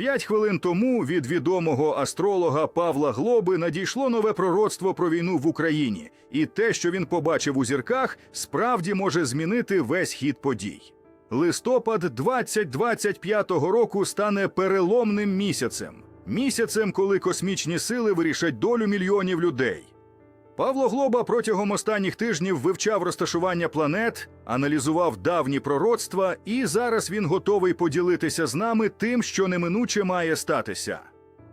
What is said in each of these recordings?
П'ять хвилин тому від відомого астролога Павла Глоби надійшло нове пророцтво про війну в Україні, і те, що він побачив у зірках, справді може змінити весь хід подій. Листопад 2025 року стане переломним місяцем. Місяцем, коли космічні сили вирішать долю мільйонів людей. Павло Глоба протягом останніх тижнів вивчав розташування планет, аналізував давні пророцтва, і зараз він готовий поділитися з нами тим, що неминуче має статися.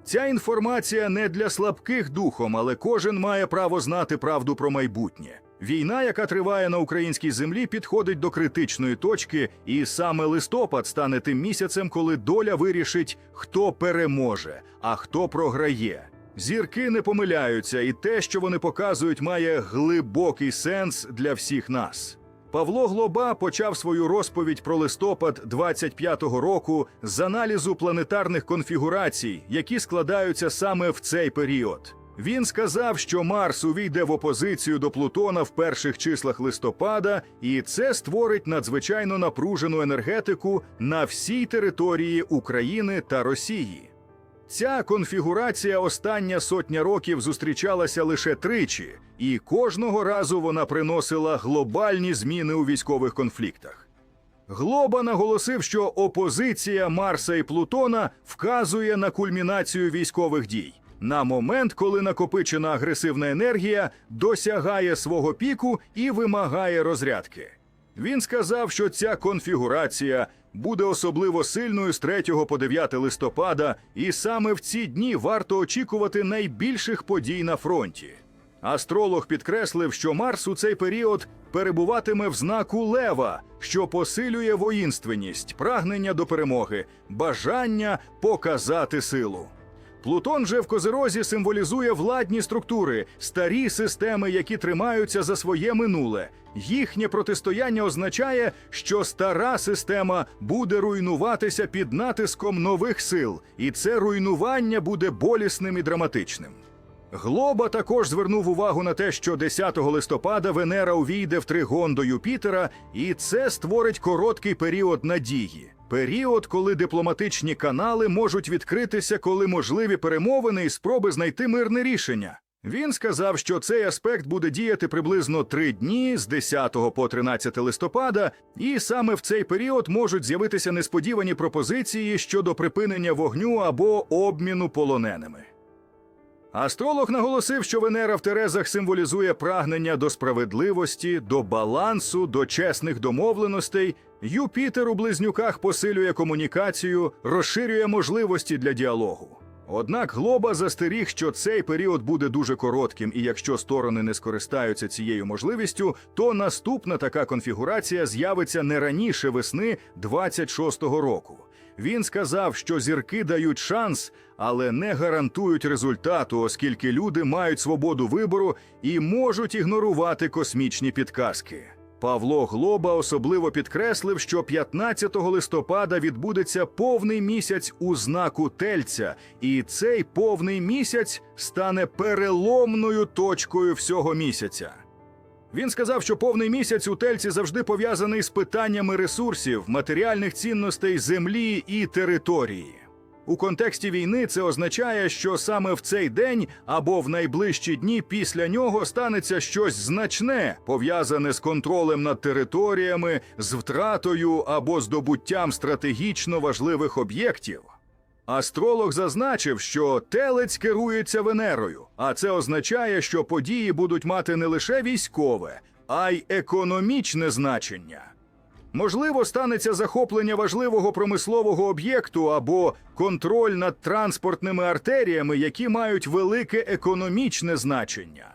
Ця інформація не для слабких духом, але кожен має право знати правду про майбутнє. Війна, яка триває на українській землі, підходить до критичної точки, і саме листопад стане тим місяцем, коли доля вирішить, хто переможе, а хто програє. Зірки не помиляються, і те, що вони показують, має глибокий сенс для всіх нас. Павло Глоба почав свою розповідь про листопад 25-го року з аналізу планетарних конфігурацій, які складаються саме в цей період. Він сказав, що Марс увійде в опозицію до Плутона в перших числах листопада, і це створить надзвичайно напружену енергетику на всій території України та Росії. Ця конфігурація остання сотня років зустрічалася лише тричі, і кожного разу вона приносила глобальні зміни у військових конфліктах. Глоба наголосив, що опозиція Марса і Плутона вказує на кульмінацію військових дій на момент, коли накопичена агресивна енергія досягає свого піку і вимагає розрядки. Він сказав, що ця конфігурація буде особливо сильною з 3 по 9 листопада, і саме в ці дні варто очікувати найбільших подій на фронті. Астролог підкреслив, що Марс у цей період перебуватиме в знаку Лева, що посилює воїнственність, прагнення до перемоги, бажання показати силу. Плутон же в Козирозі символізує владні структури, старі системи, які тримаються за своє минуле. Їхнє протистояння означає, що стара система буде руйнуватися під натиском нових сил, і це руйнування буде болісним і драматичним. Глоба також звернув увагу на те, що 10 листопада Венера увійде в тригон до Юпітера, і це створить короткий період надії. Період, коли дипломатичні канали можуть відкритися, коли можливі перемовини і спроби знайти мирне рішення. Він сказав, що цей аспект буде діяти приблизно три дні з 10 по 13 листопада, і саме в цей період можуть з'явитися несподівані пропозиції щодо припинення вогню або обміну полоненими. Астролог наголосив, що Венера в Терезах символізує прагнення до справедливості, до балансу, до чесних домовленостей. Юпітер у близнюках посилює комунікацію, розширює можливості для діалогу. Однак Глоба застеріг, що цей період буде дуже коротким, і якщо сторони не скористаються цією можливістю, то наступна така конфігурація з'явиться не раніше весни 26-го року. Він сказав, що зірки дають шанс, але не гарантують результату, оскільки люди мають свободу вибору і можуть ігнорувати космічні підказки. Павло Глоба особливо підкреслив, що 15 листопада відбудеться повний місяць у знаку Тельця, і цей повний місяць стане переломною точкою всього місяця. Він сказав, що повний місяць у тельці завжди пов'язаний з питаннями ресурсів, матеріальних цінностей землі і території. У контексті війни це означає, що саме в цей день або в найближчі дні після нього станеться щось значне, пов'язане з контролем над територіями, з втратою або здобуттям стратегічно важливих об'єктів. Астролог зазначив, що телець керується Венерою, а це означає, що події будуть мати не лише військове, а й економічне значення. Можливо, станеться захоплення важливого промислового об'єкту або контроль над транспортними артеріями, які мають велике економічне значення.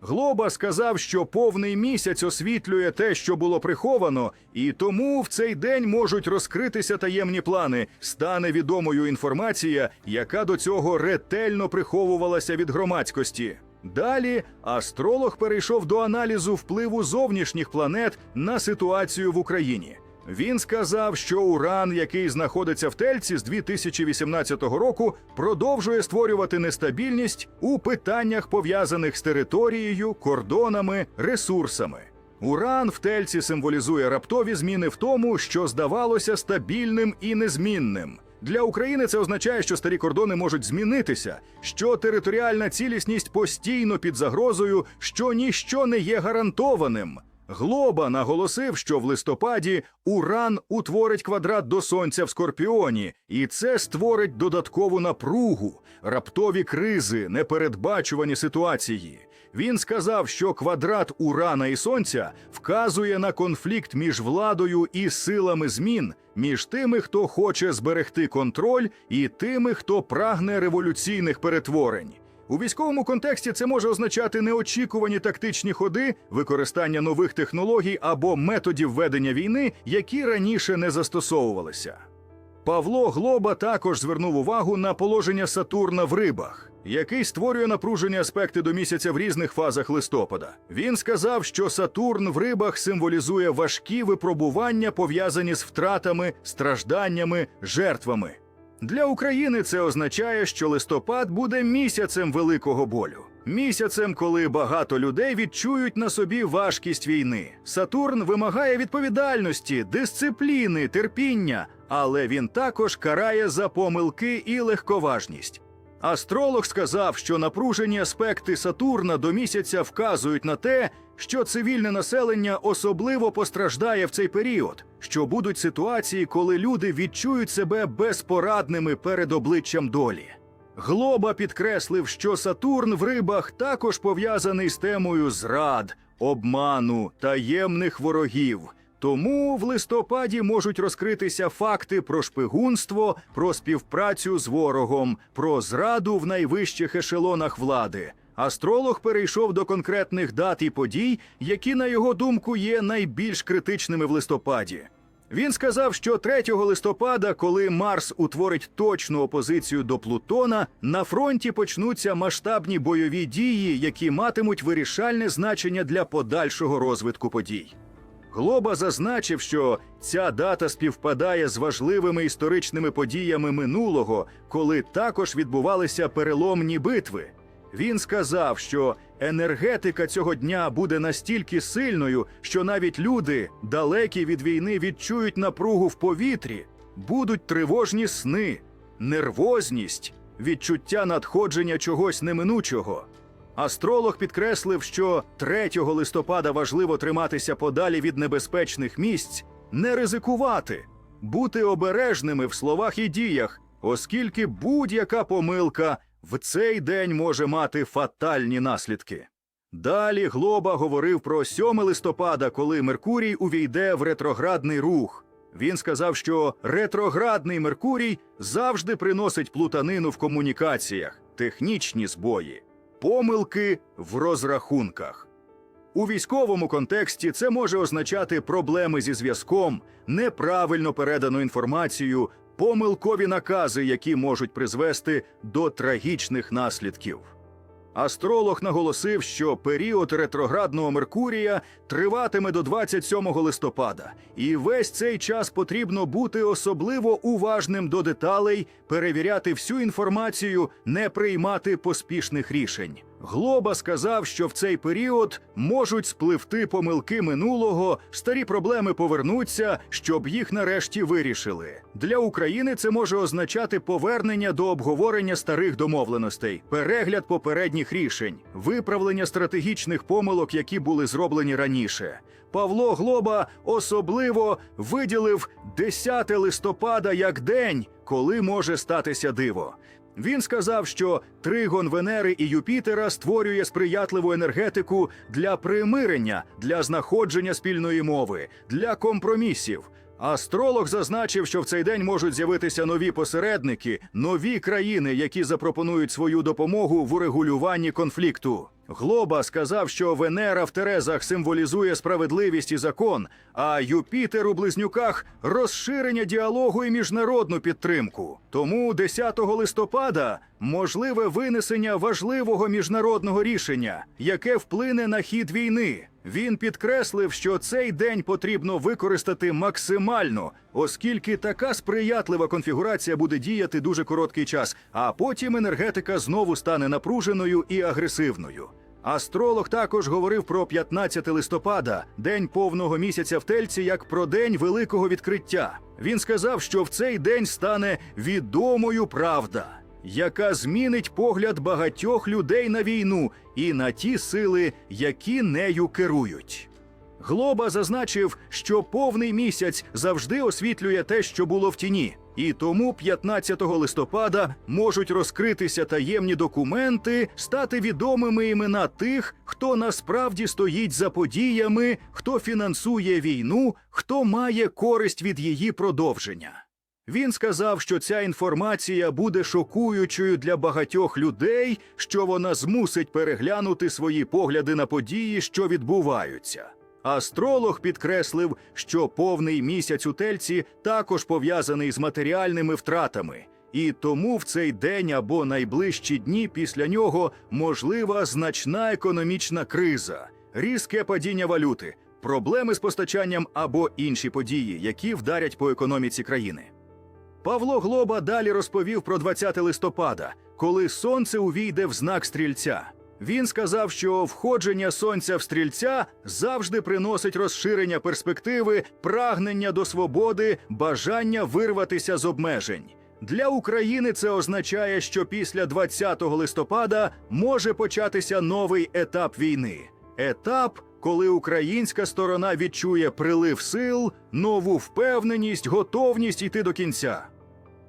Глоба сказав, що повний місяць освітлює те, що було приховано, і тому в цей день можуть розкритися таємні плани, стане відомою інформація, яка до цього ретельно приховувалася від громадськості. Далі астролог перейшов до аналізу впливу зовнішніх планет на ситуацію в Україні. Він сказав, що Уран, який знаходиться в Тельці з 2018 року, продовжує створювати нестабільність у питаннях пов'язаних з територією, кордонами, ресурсами. Уран в Тельці символізує раптові зміни в тому, що здавалося стабільним і незмінним. Для України це означає, що старі кордони можуть змінитися, що територіальна цілісність постійно під загрозою, що ніщо не є гарантованим. Глоба наголосив, що в листопаді Уран утворить квадрат до сонця в Скорпіоні, і це створить додаткову напругу, раптові кризи, непередбачувані ситуації. Він сказав, що квадрат Урана і Сонця вказує на конфлікт між владою і силами змін, між тими, хто хоче зберегти контроль, і тими, хто прагне революційних перетворень. У військовому контексті це може означати неочікувані тактичні ходи, використання нових технологій або методів ведення війни, які раніше не застосовувалися. Павло Глоба також звернув увагу на положення Сатурна в рибах, який створює напружені аспекти до місяця в різних фазах листопада. Він сказав, що Сатурн в рибах символізує важкі випробування, пов'язані з втратами, стражданнями, жертвами. Для України це означає, що листопад буде місяцем великого болю. Місяцем, коли багато людей відчують на собі важкість війни. Сатурн вимагає відповідальності, дисципліни, терпіння, але він також карає за помилки і легковажність. Астролог сказав, що напружені аспекти Сатурна до місяця вказують на те, що цивільне населення особливо постраждає в цей період, що будуть ситуації, коли люди відчують себе безпорадними перед обличчям долі. Глоба підкреслив, що Сатурн в рибах також пов'язаний з темою зрад, обману, таємних ворогів. Тому в листопаді можуть розкритися факти про шпигунство, про співпрацю з ворогом, про зраду в найвищих ешелонах влади. Астролог перейшов до конкретних дат і подій, які, на його думку, є найбільш критичними в листопаді. Він сказав, що 3 листопада, коли Марс утворить точну опозицію до Плутона, на фронті почнуться масштабні бойові дії, які матимуть вирішальне значення для подальшого розвитку подій. Глоба зазначив, що ця дата співпадає з важливими історичними подіями минулого, коли також відбувалися переломні битви. Він сказав, що енергетика цього дня буде настільки сильною, що навіть люди, далекі від війни, відчують напругу в повітрі, будуть тривожні сни, нервозність, відчуття надходження чогось неминучого. Астролог підкреслив, що 3 листопада важливо триматися подалі від небезпечних місць, не ризикувати, бути обережними в словах і діях, оскільки будь-яка помилка в цей день може мати фатальні наслідки. Далі Глоба говорив про 7 листопада, коли Меркурій увійде в ретроградний рух. Він сказав, що ретроградний Меркурій завжди приносить плутанину в комунікаціях, технічні збої, помилки в розрахунках. У військовому контексті це може означати проблеми зі зв'язком, неправильно передану інформацію, помилкові накази, які можуть призвести до трагічних наслідків. Астролог наголосив, що період ретроградного Меркурія триватиме до 27 листопада, і весь цей час потрібно бути особливо уважним до деталей, перевіряти всю інформацію, не приймати поспішних рішень. Глоба сказав, що в цей період можуть спливти помилки минулого, старі проблеми повернуться, щоб їх нарешті вирішили. Для України це може означати повернення до обговорення старих домовленостей, перегляд попередніх рішень, виправлення стратегічних помилок, які були зроблені раніше. Павло Глоба особливо виділив 10 листопада як день, коли може статися диво. Він сказав, що тригон Венери і Юпітера створює сприятливу енергетику для примирення, для знаходження спільної мови, для компромісів. Астролог зазначив, що в цей день можуть з'явитися нові посередники, нові країни, які запропонують свою допомогу в урегулюванні конфлікту. Глоба сказав, що Венера в Терезах символізує справедливість і закон, а Юпітер у близнюках розширення діалогу і міжнародну підтримку. Тому 10 листопада можливе винесення важливого міжнародного рішення, яке вплине на хід війни. Він підкреслив, що цей день потрібно використати максимально, оскільки така сприятлива конфігурація буде діяти дуже короткий час, а потім енергетика знову стане напруженою і агресивною. Астролог також говорив про 15 листопада, день повного місяця в Тельці, як про день великого відкриття. Він сказав, що в цей день стане відомою правда, яка змінить погляд багатьох людей на війну і на ті сили, які нею керують. Глоба зазначив, що повний місяць завжди освітлює те, що було в тіні. І тому 15 листопада можуть розкритися таємні документи, стати відомими імена тих, хто насправді стоїть за подіями, хто фінансує війну, хто має користь від її продовження. Він сказав, що ця інформація буде шокуючою для багатьох людей, що вона змусить переглянути свої погляди на події, що відбуваються. Астролог підкреслив, що повний місяць у тельці також пов'язаний з матеріальними втратами, і тому в цей день або найближчі дні після нього можлива значна економічна криза, різке падіння валюти, проблеми з постачанням або інші події, які вдарять по економіці країни. Павло Глоба далі розповів про 20 листопада, коли сонце увійде в знак стрільця. Він сказав, що входження сонця в стрільця завжди приносить розширення перспективи, прагнення до свободи, бажання вирватися з обмежень. Для України це означає, що після 20 листопада може початися новий етап війни. Етап, коли українська сторона відчує прилив сил, нову впевненість, готовність йти до кінця.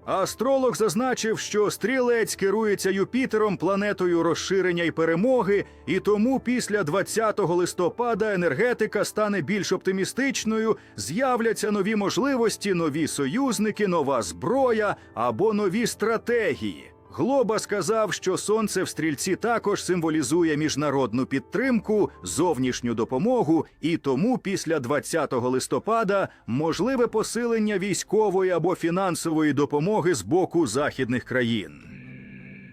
Астролог зазначив, що стрілець керується Юпітером, планетою розширення і перемоги, і тому після 20 листопада енергетика стане більш оптимістичною, з'являться нові можливості, нові союзники, нова зброя або нові стратегії. Глоба сказав, що сонце в стрільці також символізує міжнародну підтримку, зовнішню допомогу, і тому після 20 листопада можливе посилення військової або фінансової допомоги з боку західних країн.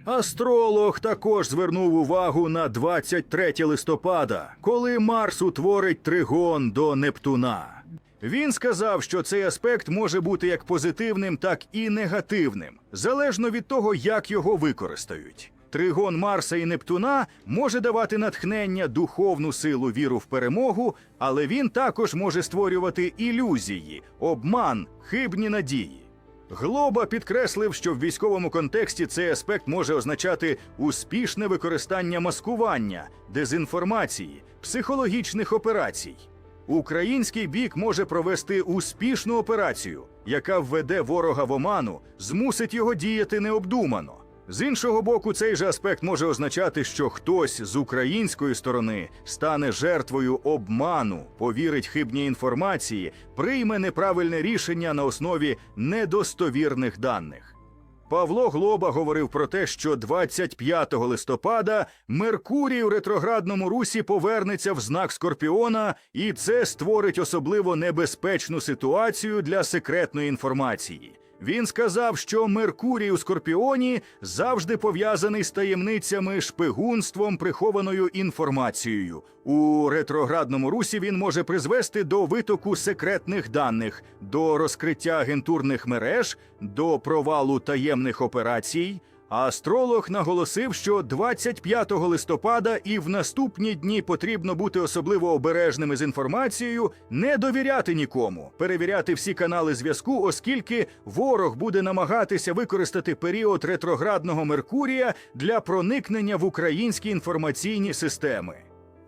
Астролог також звернув увагу на 23 листопада, коли Марс утворить тригон до Нептуна. Він сказав, що цей аспект може бути як позитивним, так і негативним, залежно від того, як його використають. Тригон Марса і Нептуна може давати натхнення, духовну силу, віру в перемогу, але він також може створювати ілюзії, обман, хибні надії. Глоба підкреслив, що в військовому контексті цей аспект може означати успішне використання маскування, дезінформації, психологічних операцій. Український бік може провести успішну операцію, яка введе ворога в оману, змусить його діяти необдумано. З іншого боку, цей же аспект може означати, що хтось з української сторони стане жертвою обману, повірить хибній інформації, прийме неправильне рішення на основі недостовірних даних. Павло Глоба говорив про те, що 25 листопада Меркурій у ретроградному русі повернеться в знак Скорпіона, і це створить особливо небезпечну ситуацію для секретної інформації. Він сказав, що Меркурій у Скорпіоні завжди пов'язаний з таємницями, шпигунством, прихованою інформацією. У ретроградному русі він може призвести до витоку секретних даних, до розкриття агентурних мереж, до провалу таємних операцій. Астролог наголосив, що 25 листопада і в наступні дні потрібно бути особливо обережними з інформацією, не довіряти нікому, перевіряти всі канали зв'язку, оскільки ворог буде намагатися використати період ретроградного Меркурія для проникнення в українські інформаційні системи.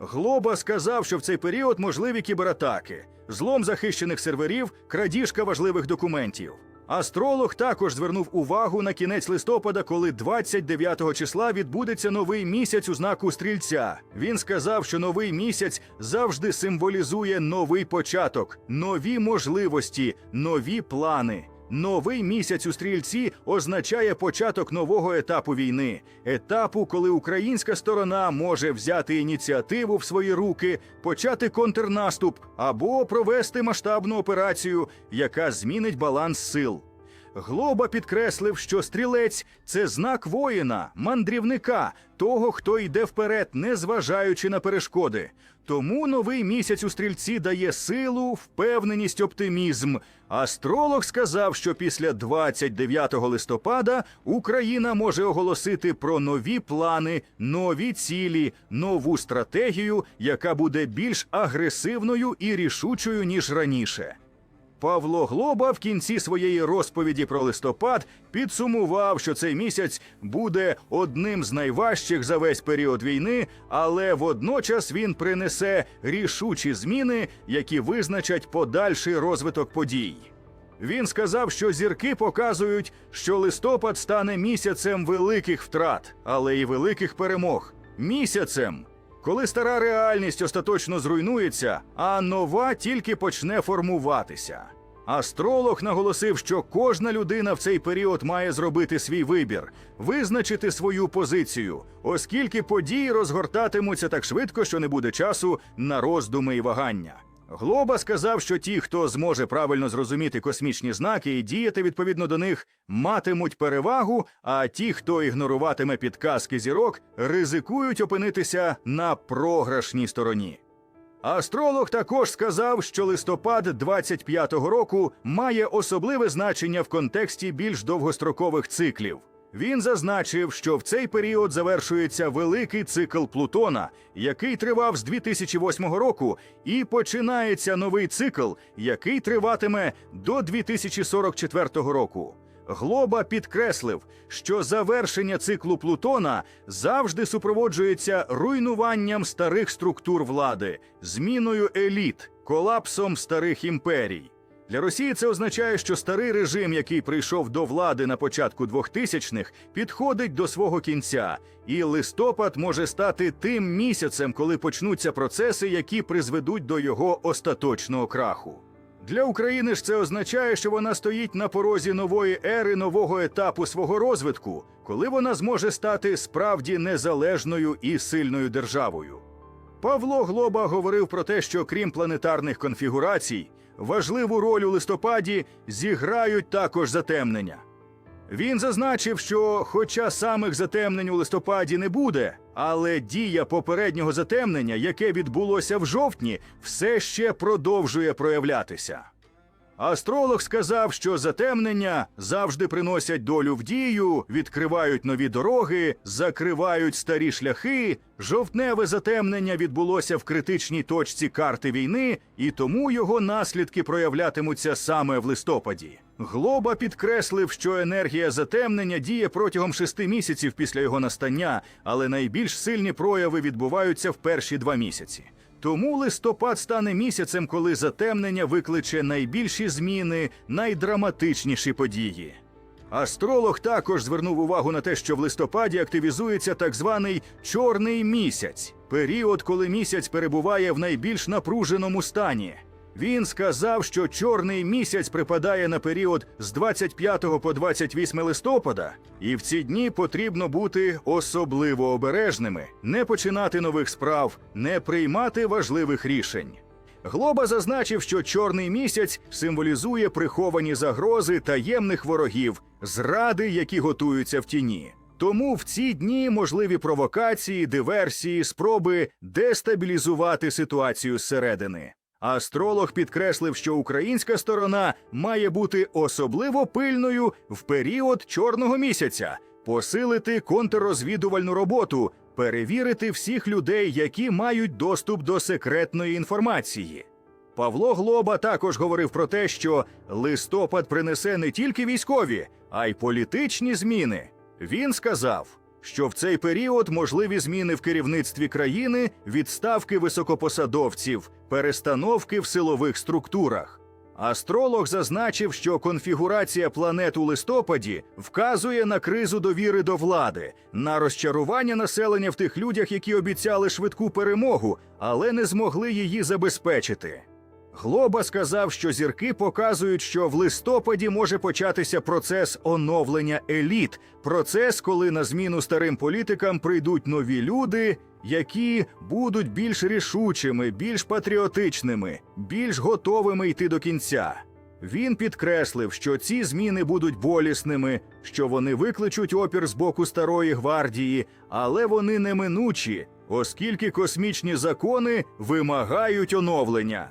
Глоба сказав, що в цей період можливі кібератаки, злом захищених серверів, крадіжка важливих документів. Астролог також звернув увагу на кінець листопада, коли 29 числа відбудеться новий місяць у знаку стрільця. Він сказав, що новий місяць завжди символізує новий початок, нові можливості, нові плани. Новий місяць у стрільці означає початок нового етапу війни, етапу, коли українська сторона може взяти ініціативу в свої руки, почати контрнаступ або провести масштабну операцію, яка змінить баланс сил. Глоба підкреслив, що стрілець це знак воїна, мандрівника, того, хто йде вперед, не зважаючи на перешкоди. Тому новий місяць у стрільці дає силу, впевненість, оптимізм. Астролог сказав, що після 29 листопада Україна може оголосити про нові плани, нові цілі, нову стратегію, яка буде більш агресивною і рішучою ніж раніше. Павло Глоба в кінці своєї розповіді про листопад підсумував, що цей місяць буде одним з найважчих за весь період війни, але водночас він принесе рішучі зміни, які визначать подальший розвиток подій. Він сказав, що зірки показують, що листопад стане місяцем великих втрат, але й великих перемог. Місяцем, коли стара реальність остаточно зруйнується, а нова тільки почне формуватися. Астролог наголосив, що кожна людина в цей період має зробити свій вибір, визначити свою позицію, оскільки події розгортатимуться так швидко, що не буде часу на роздуми і вагання. Глоба сказав, що ті, хто зможе правильно зрозуміти космічні знаки і діяти відповідно до них, матимуть перевагу, а ті, хто ігноруватиме підказки зірок, ризикують опинитися на програшній стороні. Астролог також сказав, що листопад 25-го року має особливе значення в контексті більш довгострокових циклів. Він зазначив, що в цей період завершується великий цикл Плутона, який тривав з 2008 року, і починається новий цикл, який триватиме до 2044 року. Глоба підкреслив, що завершення циклу Плутона завжди супроводжується руйнуванням старих структур влади, зміною еліт, колапсом старих імперій. Для Росії це означає, що старий режим, який прийшов до влади на початку 2000-х, підходить до свого кінця, і листопад може стати тим місяцем, коли почнуться процеси, які призведуть до його остаточного краху. Для України ж це означає, що вона стоїть на порозі нової ери, нового етапу свого розвитку, коли вона зможе стати справді незалежною і сильною державою. Павло Глоба говорив про те, що крім планетарних конфігурацій, важливу роль у листопаді зіграють також затемнення. Він зазначив, що, хоча самих затемнень у листопаді не буде, але дія попереднього затемнення, яке відбулося в жовтні, все ще продовжує проявлятися. Астролог сказав, що затемнення завжди приносять долю в дію, відкривають нові дороги, закривають старі шляхи. Жовтневе затемнення відбулося в критичній точці карти війни, і тому його наслідки проявлятимуться саме в листопаді. Глоба підкреслив, що енергія затемнення діє протягом шести місяців після його настання, але найбільш сильні прояви відбуваються в перші два місяці. Тому листопад стане місяцем, коли затемнення викличе найбільші зміни, найдраматичніші події. Астролог також звернув увагу на те, що в листопаді активізується так званий чорний місяць період, коли місяць перебуває в найбільш напруженому стані. Він сказав, що чорний місяць припадає на період з 25 по 28 листопада, і в ці дні потрібно бути особливо обережними, не починати нових справ, не приймати важливих рішень. Глоба зазначив, що чорний місяць символізує приховані загрози таємних ворогів, зради, які готуються в тіні. Тому в ці дні можливі провокації, диверсії, спроби дестабілізувати ситуацію зсередини. Астролог підкреслив, що українська сторона має бути особливо пильною в період чорного місяця, посилити контррозвідувальну роботу, перевірити всіх людей, які мають доступ до секретної інформації. Павло Глоба також говорив про те, що листопад принесе не тільки військові, а й політичні зміни. Він сказав, що в цей період можливі зміни в керівництві країни, відставки високопосадовців, перестановки в силових структурах. Астролог зазначив, що конфігурація планет у листопаді вказує на кризу довіри до влади, на розчарування населення в тих людях, які обіцяли швидку перемогу, але не змогли її забезпечити. Глоба сказав, що зірки показують, що в листопаді може початися процес оновлення еліт, процес, коли на зміну старим політикам прийдуть нові люди, які будуть більш рішучими, більш патріотичними, більш готовими йти до кінця. Він підкреслив, що ці зміни будуть болісними, що вони викличуть опір з боку старої гвардії, але вони неминучі, оскільки космічні закони вимагають оновлення.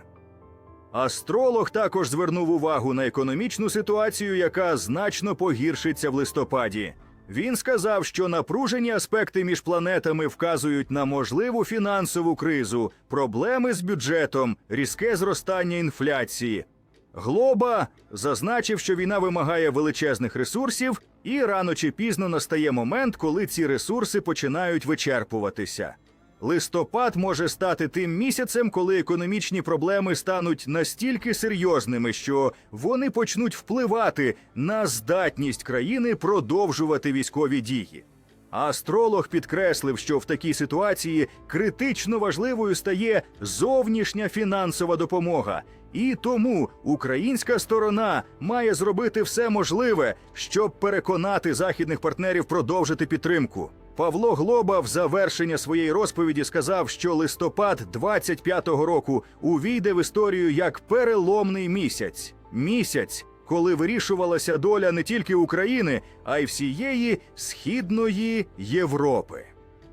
Астролог також звернув увагу на економічну ситуацію, яка значно погіршиться в листопаді. Він сказав, що напружені аспекти між планетами вказують на можливу фінансову кризу, проблеми з бюджетом, різке зростання інфляції. Глоба зазначив, що війна вимагає величезних ресурсів, і рано чи пізно настає момент, коли ці ресурси починають вичерпуватися. Листопад може стати тим місяцем, коли економічні проблеми стануть настільки серйозними, що вони почнуть впливати на здатність країни продовжувати військові дії. Астролог підкреслив, що в такій ситуації критично важливою стає зовнішня фінансова допомога, і тому українська сторона має зробити все можливе, щоб переконати західних партнерів продовжити підтримку. Павло Глоба в завершення своєї розповіді сказав, що листопад 25-го року увійде в історію як переломний місяць. Місяць, коли вирішувалася доля не тільки України, а й всієї східної Європи.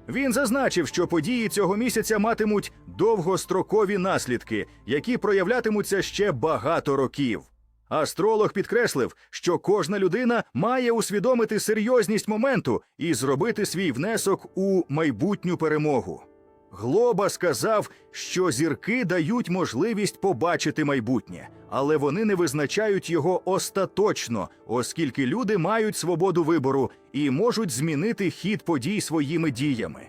Він зазначив, що події цього місяця матимуть довгострокові наслідки, які проявлятимуться ще багато років. Астролог підкреслив, що кожна людина має усвідомити серйозність моменту і зробити свій внесок у майбутню перемогу. Глоба сказав, що зірки дають можливість побачити майбутнє, але вони не визначають його остаточно, оскільки люди мають свободу вибору і можуть змінити хід подій своїми діями.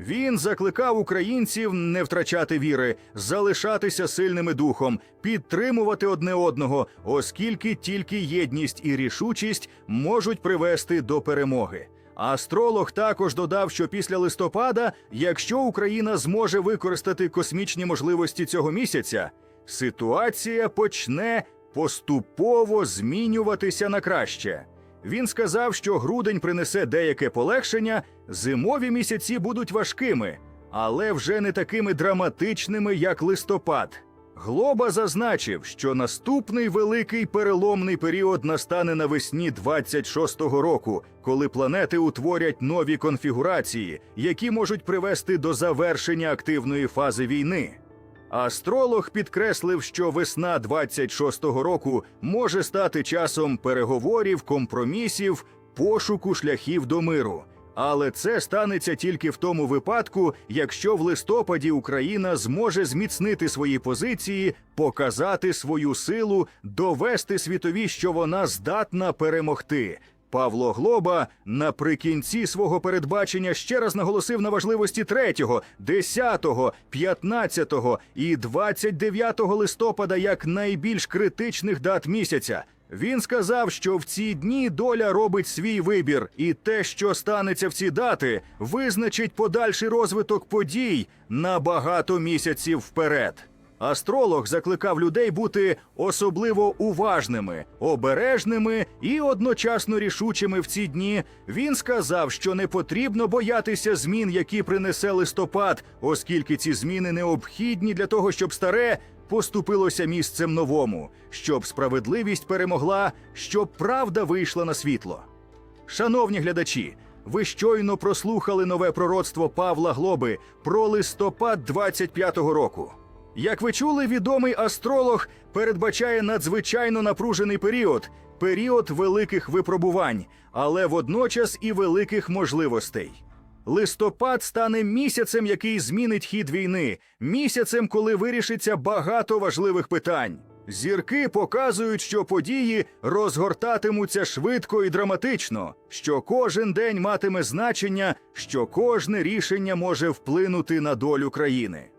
Він закликав українців не втрачати віри, залишатися сильними духом, підтримувати одне одного, оскільки тільки єдність і рішучість можуть привести до перемоги. Астролог також додав, що після листопада, якщо Україна зможе використати космічні можливості цього місяця, ситуація почне поступово змінюватися на краще. Він сказав, що грудень принесе деяке полегшення, зимові місяці будуть важкими, але вже не такими драматичними, як листопад. Глоба зазначив, що наступний великий переломний період настане навесні 26-го року, коли планети утворять нові конфігурації, які можуть привести до завершення активної фази війни. Астролог підкреслив, що весна 26-го року може стати часом переговорів, компромісів, пошуку шляхів до миру. Але це станеться тільки в тому випадку, якщо в листопаді Україна зможе зміцнити свої позиції, показати свою силу, довести світові, що вона здатна перемогти. Павло Глоба наприкінці свого передбачення ще раз наголосив на важливості 3, 10, 15 і 29 листопада як найбільш критичних дат місяця. Він сказав, що в ці дні доля робить свій вибір, і те, що станеться в ці дати, визначить подальший розвиток подій на багато місяців вперед. Астролог закликав людей бути особливо уважними, обережними і одночасно рішучими в ці дні. Він сказав, що не потрібно боятися змін, які принесе листопад, оскільки ці зміни необхідні для того, щоб старе поступилося місцем новому, щоб справедливість перемогла, щоб правда вийшла на світло. Шановні глядачі, ви щойно прослухали нове пророцтво Павла Глоби про листопад 25-го року. Як ви чули, відомий астролог передбачає надзвичайно напружений період, період великих випробувань, але водночас і великих можливостей. Листопад стане місяцем, який змінить хід війни, місяцем, коли вирішиться багато важливих питань. Зірки показують, що події розгортатимуться швидко і драматично, що кожен день матиме значення, що кожне рішення може вплинути на долю країни.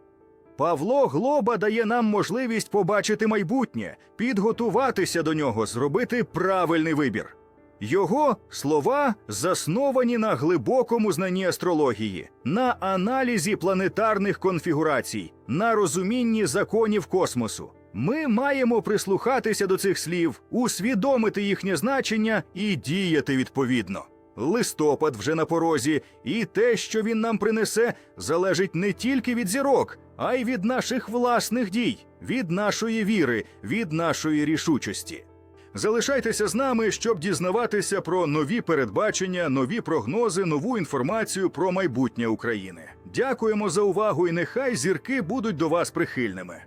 Павло Глоба дає нам можливість побачити майбутнє, підготуватися до нього, зробити правильний вибір. Його слова засновані на глибокому знанні астрології, на аналізі планетарних конфігурацій, на розумінні законів космосу. Ми маємо прислухатися до цих слів, усвідомити їхнє значення і діяти відповідно. Листопад вже на порозі, і те, що він нам принесе, залежить не тільки від зірок, а й від наших власних дій, від нашої віри, від нашої рішучості. Залишайтеся з нами, щоб дізнаватися про нові передбачення, нові прогнози, нову інформацію про майбутнє України. Дякуємо за увагу і нехай зірки будуть до вас прихильними.